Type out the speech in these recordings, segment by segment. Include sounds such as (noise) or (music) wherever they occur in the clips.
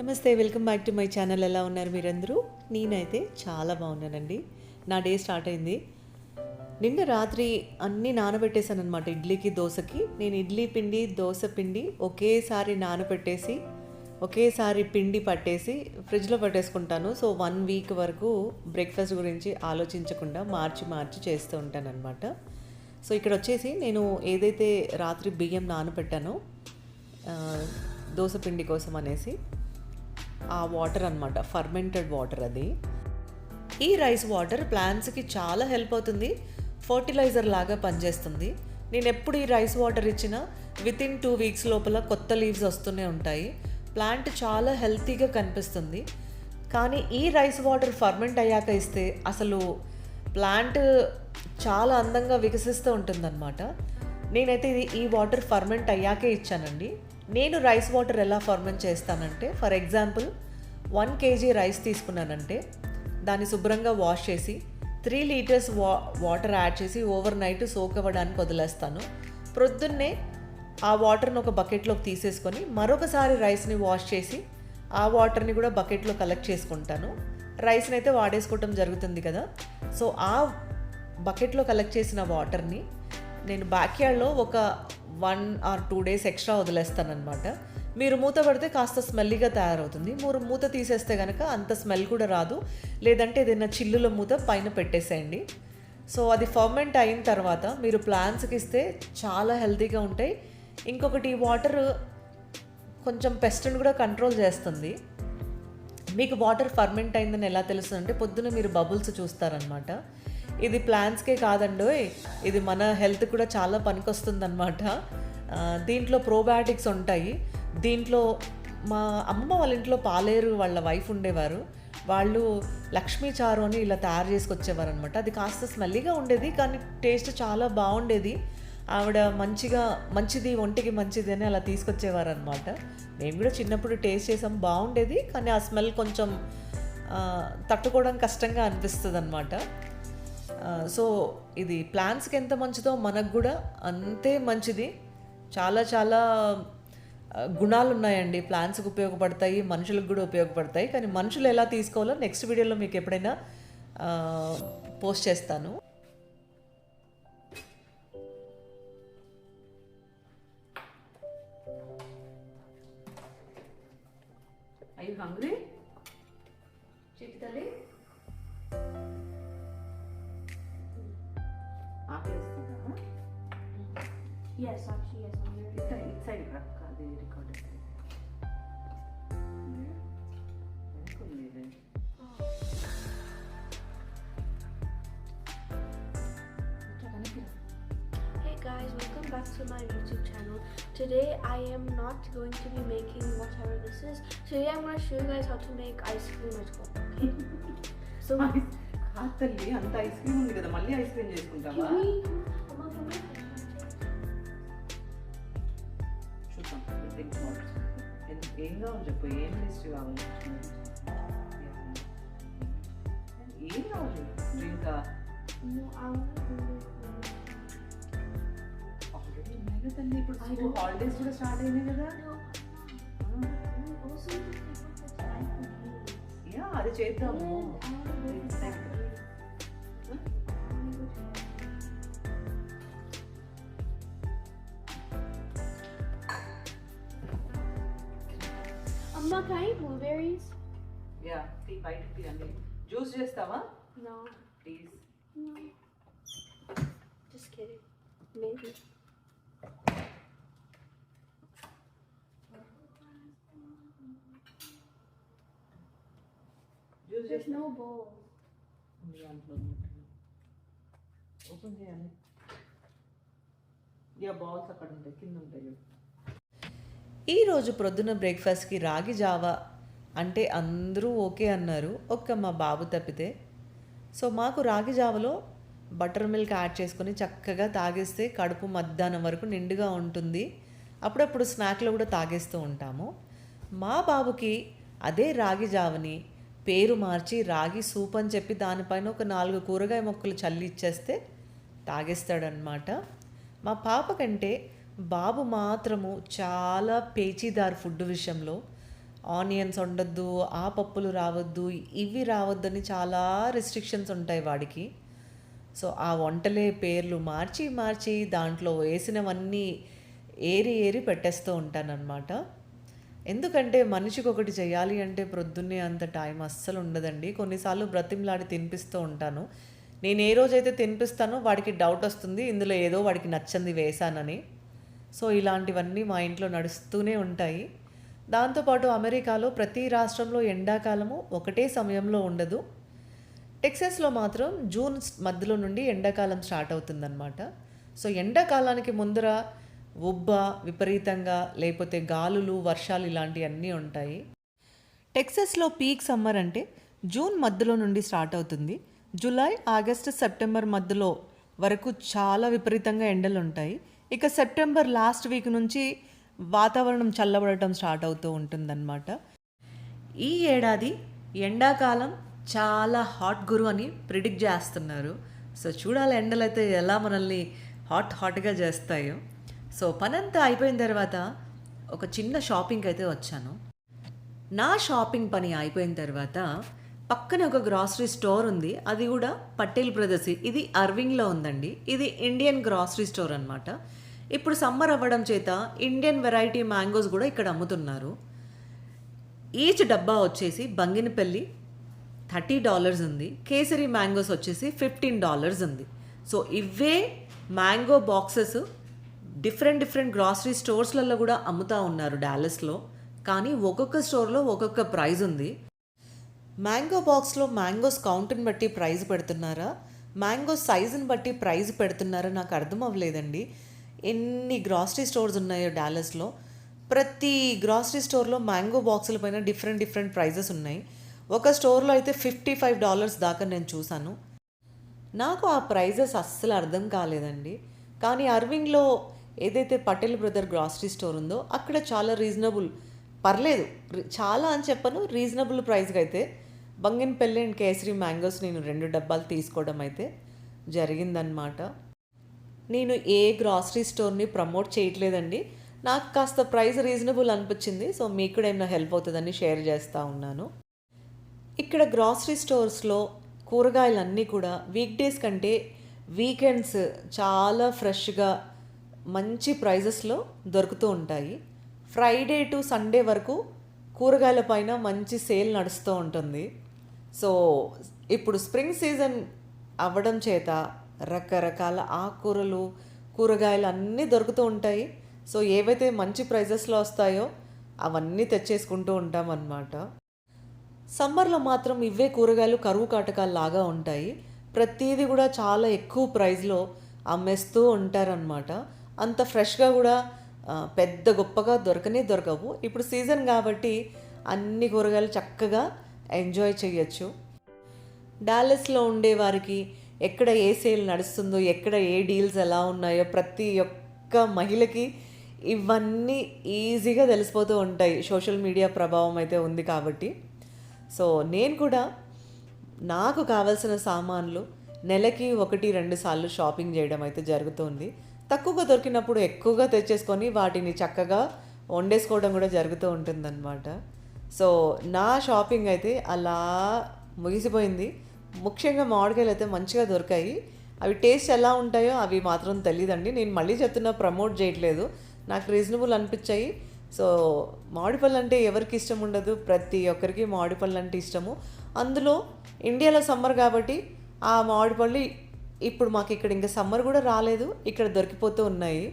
నమస్తే welcome back to my channel. ఎలా ఉన్నారు మీరందరూ? నేనైతే చాలా బాగున్నానండి. నా డే స్టార్ట్ అయింది. నిన్న రాత్రి అన్నీ నానబెట్టేశాను అనమాట ఇడ్లీకి దోశకి. నేను ఇడ్లీ పిండి దోశ పిండి ఒకేసారి నానబెట్టేసి ఒకేసారి పిండి పట్టేసి ఫ్రిడ్జ్లో పట్టేసుకుంటాను. సో వన్ వీక్ వరకు బ్రేక్ఫాస్ట్ గురించి ఆలోచించకుండా మార్చి మార్చి చేస్తూ ఉంటాను అనమాట సో ఇక్కడ వచ్చేసి నేను ఏదైతే రాత్రి బియ్యం నానబెట్టానో దోశ పిండి కోసం అనేసి ఆ వాటర్ అన్నమాట ఫర్మెంటెడ్ వాటర్ అది. ఈ రైస్ వాటర్ ప్లాంట్స్కి చాలా హెల్ప్ అవుతుంది ఫర్టిలైజర్ లాగా పనిచేస్తుంది. నేను ఎప్పుడు ఈ రైస్ వాటర్ ఇచ్చినా విత్ ఇన్ టూ వీక్స్ లోపల కొత్త లీవ్స్ వస్తూనే ఉంటాయి. ప్లాంట్ చాలా హెల్తీగా కనిపిస్తుంది. కానీ ఈ రైస్ వాటర్ ఫర్మెంట్ అయ్యాక ఇస్తే అసలు ప్లాంట్ చాలా అందంగా వికసిస్తూ ఉంటుందన్నమాట. నేనైతే ఇది ఈ వాటర్ ఫర్మెంట్ అయ్యాకే ఇచ్చానండి. నేను రైస్ వాటర్ ఎలా ఫర్మెంట్ చేస్తానంటే for example one KG rice తీసుకున్నానంటే దాన్ని శుభ్రంగా వాష్ చేసి త్రీ లీటర్స్ వా వాటర్ యాడ్ చేసి ఓవర్ నైట్ సోక్ అవ్వడానికి వదిలేస్తాను. ప్రొద్దున్నే ఆ వాటర్ని ఒక బకెట్లోకి తీసేసుకొని మరొకసారి రైస్ని వాష్ చేసి ఆ వాటర్ని కూడా బకెట్లో కలెక్ట్ చేసుకుంటాను. రైస్ని అయితే వాడేసుకోవటం జరుగుతుంది కదా. సో ఆ బకెట్లో కలెక్ట్ చేసిన వాటర్ని నేను బ్యాక్యార్డ్లో ఒక one or two days extra వదిలేస్తానమాట మీరు మూత పడితే కాస్త స్మెల్లీగా తయారవుతుంది. మీరు మూత తీసేస్తే కనుక అంత స్మెల్ కూడా రాదు. లేదంటే ఏదైనా చిల్లుల మూత పైన పెట్టేసేయండి. సో అది ఫర్మెంట్ అయిన తర్వాత మీరు ప్లాంట్స్కి ఇస్తే చాలా హెల్తీగా ఉంటాయి. ఇంకొకటి వాటర్ కొంచెం పెస్ట్ని కూడా కంట్రోల్ చేస్తుంది. మీకు వాటర్ ఫర్మెంట్ అయిందని ఎలా తెలుస్తుంది అంటే పొద్దున మీరు బబుల్స్ చూస్తారనమాట ఇది ప్లాంట్స్కే కాదండోయ్ ఇది మన హెల్త్ కూడా చాలా పనికొస్తుందన్నమాట. ఆ, దీంట్లో ప్రోబయాటిక్స్ ఉంటాయి. దీంట్లో మా అమ్మ వాళ్ళ ఇంట్లో పాలేరు వాళ్ళ వైఫ్ ఉండేవారు. వాళ్ళు లక్ష్మీ చారు అని ఇలా తయారు చేసుకొచ్చేవారు అనమాట అది కాస్త స్మెల్లీగా ఉండేది కానీ టేస్ట్ చాలా బాగుండేది. ఆవిడ మంచిగా మంచిది ఒంటికి మంచిది అని అలా తీసుకొచ్చేవారు అనమాట మేము కూడా చిన్నప్పుడు టేస్ట్ చేసాం బాగుండేది కానీ ఆ స్మెల్ కొంచెం తట్టుకోవడం కష్టంగా అనిపిస్తుంది అనమాట సో ఇది ప్లాన్స్కి ఎంత మంచిదో మనకు కూడా అంతే మంచిది. చాలా చాలా గుణాలు ఉన్నాయండి ప్లాంట్స్కి ఉపయోగపడతాయి మనుషులకు కూడా ఉపయోగపడతాయి. కానీ మనుషులు ఎలా తీసుకోవాలో నెక్స్ట్ వీడియోలో మీకు ఎప్పుడైనా పోస్ట్ చేస్తాను. Are you hungry? తల్లి ఆకలిస్తుందా Yes, actually, yes, I'm very ఇట్లా ఇటు సైడ్ రక్క అది record Hey guys, welcome back to my YouTube channel. Today I am not going to be making whatever this is. Today I'm going to show you guys how to make ice cream at home. Okay? (laughs) so కాదు తల్లి అంత ice cream ఉంది కదా మళ్ళీ ice cream చేసుకుంటావా కావాలి చెప్పు. ఏం కావాలి ఏం కావాలి? Drink it. ఆల్రెడీ ఉన్నాయి కదా ఇప్పుడు హాలిడేస్ కూడా స్టార్ట్ అయినాయి కదా. యా అది చేద్దాము. can I eat blueberries? Yeah tea బయట టీ అండి జ్యూస్ చేస్తావా No. Please No. Just kidding. Maybe. Juice There's no bowl. Open చేయాలి యా బాల్స్ అక్కడ ఉంటాయి కింద ఉంటాయి చూడు. ఈరోజు ప్రొద్దున బ్రేక్ఫాస్ట్కి రాగి జావా అంటే అందరూ ఓకే అన్నారు. ఒక్క మా బాబు తప్పితే. సో మాకు రాగి జావలో బటర్ మిల్క్ యాడ్ చేసుకొని చక్కగా తాగేస్తే కడుపు మధ్యాహ్నం వరకు నిండుగా ఉంటుంది. అప్పుడప్పుడు స్నాక్లో కూడా తాగేస్తూ ఉంటాము. మా బాబుకి అదే రాగి జావని పేరు మార్చి రాగి సూప్ అని చెప్పి దానిపైన ఒక నాలుగు కూరగాయ మొక్కలు చల్లి ఇచ్చేస్తే తాగేస్తాడనమాట మా పాప కంటే బాబు మాత్రము చాలా పేచీదారు ఫుడ్ విషయంలో. ఆనియన్స్ ఉండొద్దు ఆ పప్పులు రావద్దు ఇవి రావద్దని చాలా రెస్ట్రిక్షన్స్ ఉంటాయి వాడికి. సో ఆ వంటలే పేర్లు మార్చి మార్చి దాంట్లో వేసినవన్నీ ఏరి ఏరి పెట్టేస్తూ ఉంటానన్నమాట. ఎందుకంటే మనిషికి ఒకటి చేయాలి అంటే ప్రొద్దున్నే అంత టైం అస్సలు ఉండదండి. కొన్నిసార్లు బ్రతిమలాడి తినిపిస్తూ ఉంటాను. నేను ఏ రోజైతే తినిపిస్తానో వాడికి డౌట్ వస్తుంది ఇందులో ఏదో వాడికి నచ్చంది వేశానని. సో ఇలాంటివన్నీ మా ఇంట్లో నడుస్తూనే ఉంటాయి. దాంతోపాటు అమెరికాలో ప్రతి రాష్ట్రంలో ఎండాకాలము ఒకటే సమయంలో ఉండదు. టెక్సాస్లో మాత్రం జూన్ మధ్యలో నుండి ఎండాకాలం స్టార్ట్ అవుతుందన్నమాట. సో ఎండాకాలానికి ముందర ఉబ్బ విపరీతంగా లేకపోతే గాలులు వర్షాలు ఇలాంటివన్నీ ఉంటాయి. టెక్సస్లో పీక్ సమ్మర్ అంటే జూన్ మధ్యలో నుండి స్టార్ట్ అవుతుంది. జూలై ఆగస్టు సెప్టెంబర్ మధ్యలో వరకు చాలా విపరీతంగా ఎండలు ఉంటాయి ఇక సెప్టెంబర్ లాస్ట్ వీక్ నుంచి వాతావరణం చల్లబడటం స్టార్ట్ అవుతూ ఉంటుందన్నమాట. ఈ ఏడాది ఎండాకాలం చాలా హాట్ గురు అని ప్రిడిక్ట్ చేస్తున్నారు. సో చూడాలి ఎండలైతే ఎలా మనల్ని హాట్ హాట్గా చేస్తాయో. సో పనంతా అయిపోయిన తర్వాత ఒక చిన్న షాపింగ్కి అయితే వచ్చాను. నా షాపింగ్ పని అయిపోయిన తర్వాత పక్కన ఒక గ్రాసరీ స్టోర్ ఉంది. అది కూడా పటేల్ బ్రదర్స్ ఇది అర్వింగ్లో ఉందండి. ఇది ఇండియన్ గ్రాసరీ స్టోర్ అనమాట ఇప్పుడు సమ్మర్ అవ్వడం చేత ఇండియన్ వెరైటీ మ్యాంగోస్ కూడా ఇక్కడ అమ్ముతున్నారు. ఈచ్ డబ్బా వచ్చేసి బంగినపల్లి థర్టీ డాలర్స్ ఉంది. కేసరి మ్యాంగోస్ వచ్చేసి ఫిఫ్టీన్ డాలర్స్ ఉంది. సో ఇవే mango boxes different different grocery స్టోర్స్లలో కూడా అమ్ముతా ఉన్నారు డాలస్లో కానీ ఒక్కొక్క స్టోర్లో ఒక్కొక్క ప్రైజ్ ఉంది. మ్యాంగో బాక్స్లో మ్యాంగోస్ కౌంట్ని బట్టి ప్రైస్ పెడుతున్నారా? మ్యాంగో సైజుని బట్టి ప్రైస్ పెడుతున్నారా? నాకు అర్థం అవ్వలేదండి. ఎన్ని గ్రాసరీ స్టోర్స్ ఉన్నాయో డాలస్లో ప్రతి గ్రాసరీ స్టోర్లో మ్యాంగో బాక్సుల పైన డిఫరెంట్ డిఫరెంట్ ప్రైజెస్ ఉన్నాయి. ఒక స్టోర్లో అయితే ఫిఫ్టీ ఫైవ్ డాలర్స్ దాకా నేను చూశాను. నాకు ఆ ప్రైజెస్ అస్సలు అర్థం కాలేదండి. కానీ అర్వింగ్లో ఏదైతే పటేల్ బ్రదర్ గ్రాసరీ స్టోర్ ఉందో అక్కడ చాలా రీజనబుల్ పర్లేదు. చాలా అని చెప్పను రీజనబుల్ ప్రైస్కి అయితే. బంగినపల్లి అండ్ కేసరి మ్యాంగోస్ నేను రెండు డబ్బాలు తీసుకోవడం అయితే జరిగిందనమాట నేను ఏ గ్రాసరీ స్టోర్ని ప్రమోట్ చేయట్లేదండి. నాకు కాస్త ప్రైస్ రీజనబుల్ అనిపించింది. సో మీకు కూడా ఏమైనా హెల్ప్ అవుతుందని షేర్ చేస్తూ ఉన్నాను. ఇక్కడ గ్రాసరీ స్టోర్స్లో కూరగాయలన్నీ కూడా వీక్ డేస్ కంటే వీకెండ్స్ చాలా ఫ్రెష్గా మంచి ప్రైజెస్లో దొరుకుతూ ఉంటాయి. ఫ్రైడే టు సండే వరకు కూరగాయల పైన మంచి సేల్ నడుస్తూ ఉంటుంది. సో ఇప్పుడు స్ప్రింగ్ సీజన్ అవ్వడం చేత రకరకాల ఆకుకూరలు కూరగాయలు అన్నీ దొరుకుతూ ఉంటాయి. సో ఏవైతే మంచి ప్రైజెస్లో వస్తాయో అవన్నీ తెచ్చేసుకుంటూ ఉంటాం అన్నమాట సమ్మర్లో మాత్రం ఇవే కూరగాయలు కరువు కాటకాలు లాగా ఉంటాయి. ప్రతీది కూడా చాలా ఎక్కువ ప్రైస్లో అమ్మేస్తూ ఉంటారనమాట అంత ఫ్రెష్గా కూడా పెద్ద గొప్పగా దొరకనే దొరకవు. ఇప్పుడు సీజన్ కాబట్టి అన్ని కూరగాయలు చక్కగా ఎంజాయ్ చేయొచ్చు. డాలస్లో ఉండే వారికి ఎక్కడ ఏ సేల్ నడుస్తుందో ఎక్కడ ఏ డీల్స్ ఎలా ఉన్నాయో ప్రతి ఒక్క మహిళకి ఇవన్నీ ఈజీగా తెలిసిపోతూ ఉంటాయి. సోషల్ మీడియా ప్రభావం అయితే ఉంది కాబట్టి. సో నేను కూడా నాకు కావలసిన సామాన్లు నెలకి ఒకటి రెండు సార్లు షాపింగ్ చేయడం అయితే జరుగుతుంది. తక్కువగా దొరికినప్పుడు ఎక్కువగా తెచ్చేసుకొని వాటిని చక్కగా వండేసుకోవడం కూడా జరుగుతూ ఉంటుందన్నమాట. సో నా షాపింగ్ అయితే అలా ముగిసిపోయింది. ముఖ్యంగా మామిడికాయలు అయితే మంచిగా దొరికాయి. అవి టేస్ట్ ఎలా ఉంటాయో అవి మాత్రం తెలియదండి నేను మళ్ళీ చెప్తున్నా ప్రమోట్ చేయట్లేదు. నాకు రీజనబుల్ అనిపించాయి. సో మామిడిపళ్ళు అంటే ఎవరికి ఇష్టం ఉండదు. ప్రతి ఒక్కరికి మామిడిపళ్ళు అంటే ఇష్టము. అందులో ఇండియాలో సమ్మర్ కాబట్టి ఆ మామిడిపళ్ళు ఇప్పుడు మాకు ఇక్కడ ఇంకా సమ్మర్ కూడా రాలేదు. ఇక్కడ దొరికిపోతూ ఉన్నాయి.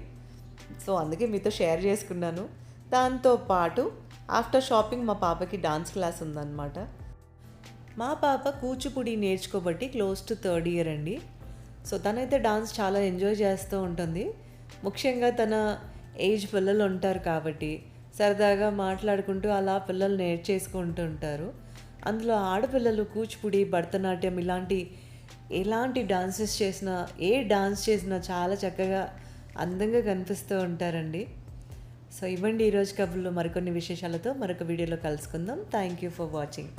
సో అందుకే మీతో షేర్ చేసుకున్నాను. దాంతో పాటు ఆఫ్టర్ షాపింగ్ మా పాపకి డాన్స్ క్లాస్ ఉందన్నమాట. మా పాప కూచిపూడి నేర్చుకోబట్టి క్లోజ్ టు థర్డ్ ఇయర్ అండి. సో తనైతే డాన్స్ చాలా ఎంజాయ్ చేస్తూ ఉంటుంది. ముఖ్యంగా తన ఏజ్ పిల్లలు ఉంటారు కాబట్టి సరదాగా మాట్లాడుకుంటూ అలా పిల్లలు నేర్చేసుకుంటూ ఉంటారు. అందులో ఆడపిల్లలు కూచిపూడి భరతనాట్యం ఇలాంటి ఎలాంటి డాన్సెస్ చేసినా ఏ డాన్స్ చేసినా చాలా చక్కగా అందంగా కనిపిస్తూ ఉంటారండి. సో ఇవ్వండి ఈరోజు కబుర్లో మరికొన్ని విశేషాలతో మరొక వీడియోలో కలుసుకుందాం. Thank you for watching